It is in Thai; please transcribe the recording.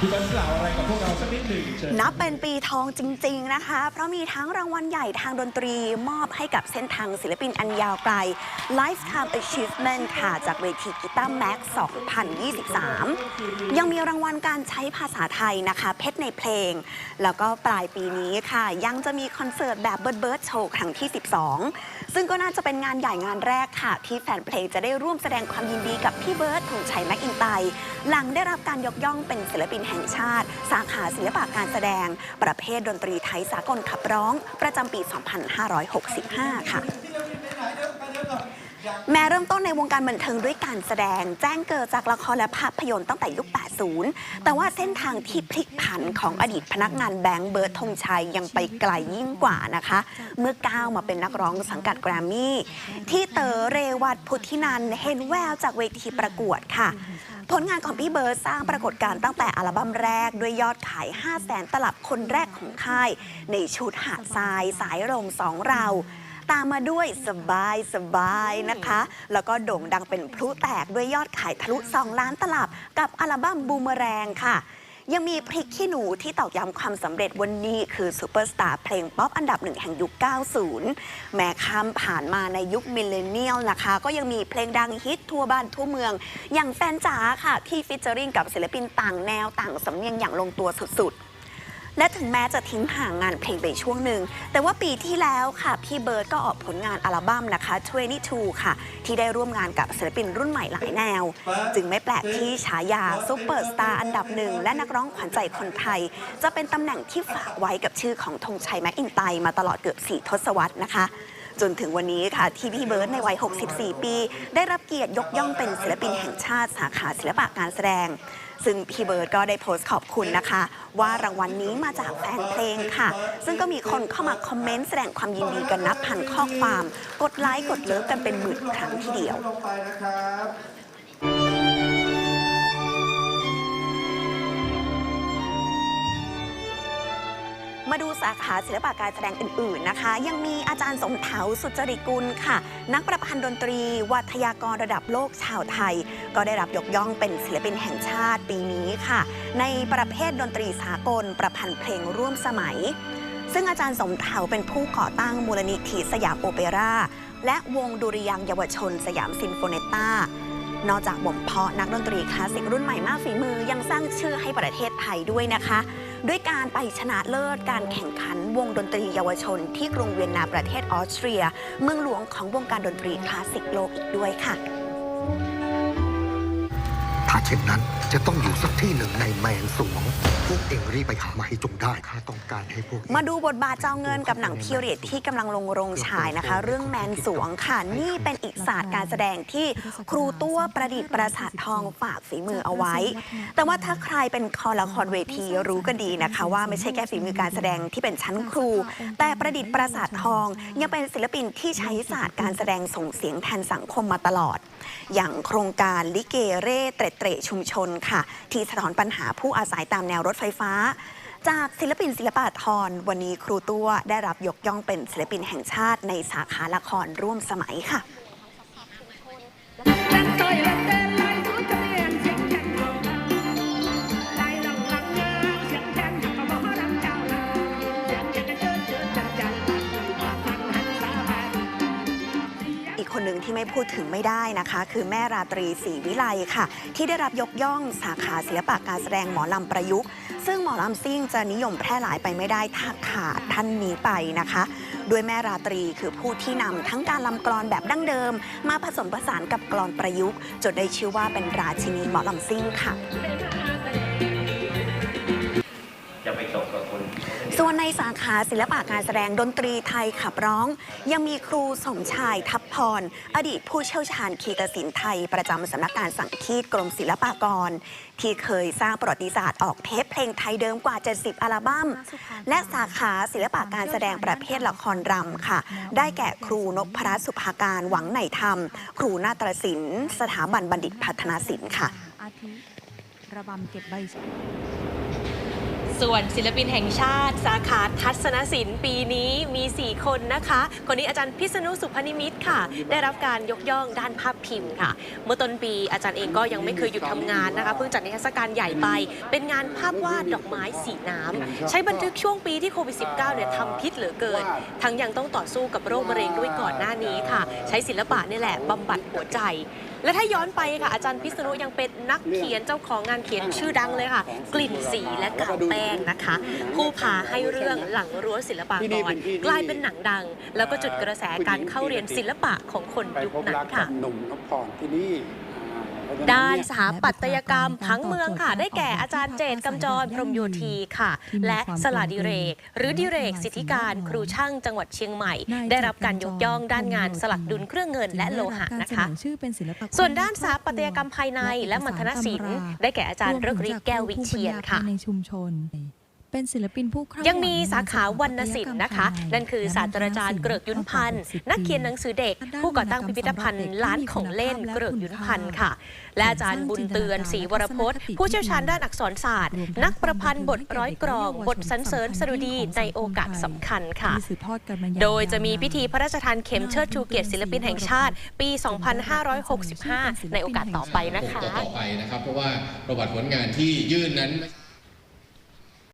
พี่เบิร์ดกล่าวอะไรกับพวกเราสักนิดหนึ่งเชิญนับเป็นปีทองจริง ๆ นะคะ เพราะมีทั้งรางวัลใหญ่ทางดนตรีมอบให้กับเส้นทางศิลปินอันยาวไกล Lifetime Achievement ค่ะ จากเวทีกีตาร์แม็ก2023 ยังมีรางวัลการใช้ภาษาไทยนะคะ เพชรในเพลง แล้วก็ปลายปีนี้ค่ะ ยังจะมีคอนเสิร์ตแบบเบิร์ดเบิร์ดโชว์ครั้งที่ 12 ซึ่งก็น่าจะเป็นงานใหญ่งานแรกค่ะ ที่แฟนเพลงจะได้ร่วมแสดงความยินดีกับพี่เบิร์ดธงชัยแม็กอินไตหลังได้รับการยกย่องเป็นศิลปินแห่งชาติ สาขาศิลปะการแสดง ประเภทดนตรีไทยสากลขับร้อง ประจำปี 2565 ค่ะ แม้เริ่มต้นในวงการบันเทิงด้วยการแสดง แจ้งเกิดจากละครและภาพยนตร์ตั้งแต่ยุค 80 แต่ว่าเส้นทางที่พลิกผันของอดีตพนักงานแบงค์เบิร์ดธงชัยยังไปไกลยิ่งกว่านะคะ เมื่อก้าวมาเป็นนักร้องสังกัดแกรมมี่ ที่เต๋อเรวัตพุทธินันท์เห็นแววจากเวทีประกวดค่ะผลงานของพี่เบิร์ดสร้างปรากฏการณ์ตั้งแต่อัลบั้มแรก ด้วยยอดขาย 5 0 0แสนตลับคนแรกของค่าย ในชุดหาดทรายสายลมสองเรา ตามมาด้วยสบายสบายนะคะ แล้วก็โด่งดังเป็นพลุแตกด้วยยอดขายทะลุ 2 ล้านตลับ กับอัลบั้มบูมแรงค่ะยังมีพริกขี้หนูที่ตอกย้ำความสำเร็จวันนี้คือซูเปอร์สตาร์เพลงป๊อปอันดับหนึ่งแห่งยุค 90 แม้ข้ามผ่านมาในยุคมิเลนเนียลนะคะ ก็ยังมีเพลงดังฮิตทั่วบ้านทั่วเมือง อย่างแฟนจ๋าค่ะ ที่ฟิชเจอริงกับศิลปินต่างแนวต่างสำเนียงอย่างลงตัวสุดๆ และถึงแม้จะทิ้งห่างงานเพลงไปช่วงหนึ่ง แต่ว่าปีที่แล้วค่ะ พี่เบิร์ดก็ออกผลงานอัลบั้มนะคะ 22 ค่ะ ที่ได้ร่วมงานกับศิลปินรุ่นใหม่หลายแนว จึงไม่แปลกที่ฉายาซุปเปอร์สตาร์อันดับหนึ่งและนักร้องขวัญใจคนไทย จะเป็นตำแหน่งที่ฝากไว้กับชื่อของธงชัยแม็กอินไตมาตลอดเกือบ 4 ทศวรรษนะคะ จนถึงวันนี้ค่ะที่พี่เบิร์ดในวัย 64 ปี ได้รับเกียรติยกย่องเป็นศิลปินแห่งชาติสาขาศิลปะการแสดง ซึ่งพี่เบิร์ดก็ได้โพสต์ขอบคุณนะคะ ว่ารางวัลนนี้มาจากแฟนเพลงค่ะ ซึ่งก็มีคนเข้ามาคอมเมนต์แสดงความยินดีกันนับพันข้อความ กดไลค์กดเลิฟกันเป็นหมื่นครั้งทีเดียว มาดูสาขาศิลปะการแสดงอื่นๆนะคะ ยังมีอาจารย์สมเถาสุจริตกุลค่ะ นักประพันธ์ดนตรี วัทยากรระดับโลกชาวไทย ก็ได้รับยกย่องเป็นศิลปินแห่งชาติปีนี้ค่ะ ในประเภทดนตรีสากล ประพันธ์เพลงร่วมสมัย ซึ่งอาจารย์สมเถาเป็นผู้ก่อตั้งมูลนิธิสยามโอเปร่าและวงดุริยางเยาวชนสยามซิมโฟเนต้า นอกจากบ่มเพาะนักดนตรีคลาสสิกรุ่นใหม่มากฝีมือยังสร้างชื่อให้ประเทศไทยด้วยนะคะ ด้วยการไปชนะเลิศการแข่งขันวงดนตรีเยาวชน ที่กรุงเวียนนาประเทศออสเตรีย เมืองหลวงของวงการดนตรีคลาสสิกโลกอีกด้วยค่ะ ถ้าเช่นนั้น จะต้องอยู่สักที่หนึ่งในแมนสวง พวกเองรีบไปหามาให้จงได้ข้าต้องการให้พวก มาดูบทบาทเจ้าเงินกับหนังพีเรียดที่กำลังลงโรงฉายนะคะ เรื่องแมนสวงค่ะ นี่เป็นอีกศาสตร์การแสดงที่ครูตัวประดิษฐ์ประสาททองฝากฝีมือเอาไว้ แต่ว่าถ้าใครเป็นคอละครเวทีรู้กันดีนะคะ ว่าไม่ใช่แค่ฝีมือการแสดงที่เป็นชั้นครู แต่ประดิษฐ์ประสาททอง ยังเป็นศิลปินที่ใช้ศาสตร์การแสดงส่งเสียงแทนสังคมมาตลอด อย่างโครงการลิเกเร่เตรเตร่ชุมชนค่ะ ที่สะท้อนปัญหาผู้อาศัยตามแนวรถไฟฟ้า จากศิลปินศิลปะทรวันนี้ครูตัวได้รับยกย่องเป็นศิลปินแห่งชาติในสาขาละครร่วมสมัยค่ะ พูดถึงไม่ได้นะคะ คือแม่ราตรีศรีวิไลค่ะ ที่ได้รับยกย่องสาขาศิลปะการแสดงหมอลำประยุกต์ ซึ่งหมอลำซิ่งจะนิยมแพร่หลายไปไม่ได้ถ้าขาดท่านนี้ไปนะคะด้วยแม่ราตรีคือผู้ที่นำทั้งการลำกลอนแบบดั้งเดิม มาผสมผสานกับกลอนประยุกต์ จนได้ชื่อว่าเป็นราชินีหมอลำซิ่งค่ะ ส่วนในสาขาศิลปะการแสดงดนตรีไทยขับร้อง ยังมีครูสมชายทัพพร อดีตผู้เชี่ยวชาญคีตศิลป์ไทย ประจำสำนักงานสังคีตกรมศิลปากร ที่เคยสร้างประวัติศาสตร์ออกเทปเพลงไทยเดิมกว่า 70 อัลบั้ม และสาขาศิลปะการแสดงประเภทละครรำค่ะ ได้แก่ครูนพรัสุภาการหวังไหนธรรม ครูนาฏศิลป์ สถาบันบัณฑิตพัฒนาศิลป์ค่ะอาทิระบำเก็บใบ ส่วนศิลปินแห่งชาติ สาขาทัศนศิลป์ปีนี้มี 4 คนนะคะ คนนี้อาจารย์พิษณุสุพนิมิตค่ะ ได้รับการยกย่องด้านภาพพิมพ์ค่ะ เมื่อต้นปีอาจารย์เองก็ยังไม่เคยหยุดทำงานนะคะ เพิ่งจัดนิทรรศการใหญ่ไป เป็นงานภาพวาดดอกไม้สีน้ำใช้บันทึกช่วงปีที่โควิด -19 เนี่ยทำพิษเหลือเกิน ทั้งยังต้องต่อสู้กับโรคมะเร็งด้วยก่อนหน้านี้ค่ะ ใช้ศิลปะนี่แหละบำบัดหัวใจและถ้าย้อนไปค่ะอาจารย์พิษณุยังเป็นนักเขียนเจ้าของงานเขียนชื่อดังเลยค่ะ กลิ่นสีและกาวแป้งนะคะ ผู้พาให้เรื่องหลังรั้วศิลปากรกลายเป็นหนังดัง แล้วก็จุดกระแสการเข้าเรียนศิลปะของคนไปยุคพบนั้รันกกัค่ะบหนุ่มนพพรที่นี่อ่าเพระฉะ ด้านเยสถาปัตยกรรมพังเมืองค่ะ ได้แก่อาจารย์เจตกำจรพรหมโยธีค่ะ และสลาดิเรก หรือดิเรก สิทธิการครูช่างจังหวัดเชียงใหม่ ได้รับการยกย่องด้านงานสลักดุลเครื่องเงินและโลหะนะคะชื่อเป็นศิลปะส่วนด้านสถาปัตยกรรมภายในและมัณฑนศิลป์ได้แก่อาจารย์เริกฤทธิ์แก้ววิเชียนค่ะในชุมชน เป็นศิลปินผู้ใคร่ยังมีสาขาวรรณศิลป์นะคะ นั่นคือศาสตราจารย์เกริกยุนพันธ์นักเขียนหนังสือเด็ก ผู้ก่อตั้งพิพิธภัณฑ์ล้านของเล่นเกริกยุนพันธ์ค่ะ และอาจารย์บุญเตือนศรีวรพจน์ ผู้เชี่ยวชาญด้านอักษรศาสตร์ นักประพันธ์บทร้อยกรอง บทสรรเสริญสดุดีในโอกาสสำคัญค่ะที่สืบทอดกันมาอย่างโดยจะมียาวนานพิธีพระราชทานเข็มเชิดชูเกียรติศิลปินแห่งชาติ ปี 2565 ในโอกาสต่อไปนะคะต่อไปนะครับเพราะว่าประวัติผลงานที่ยื่นนั้น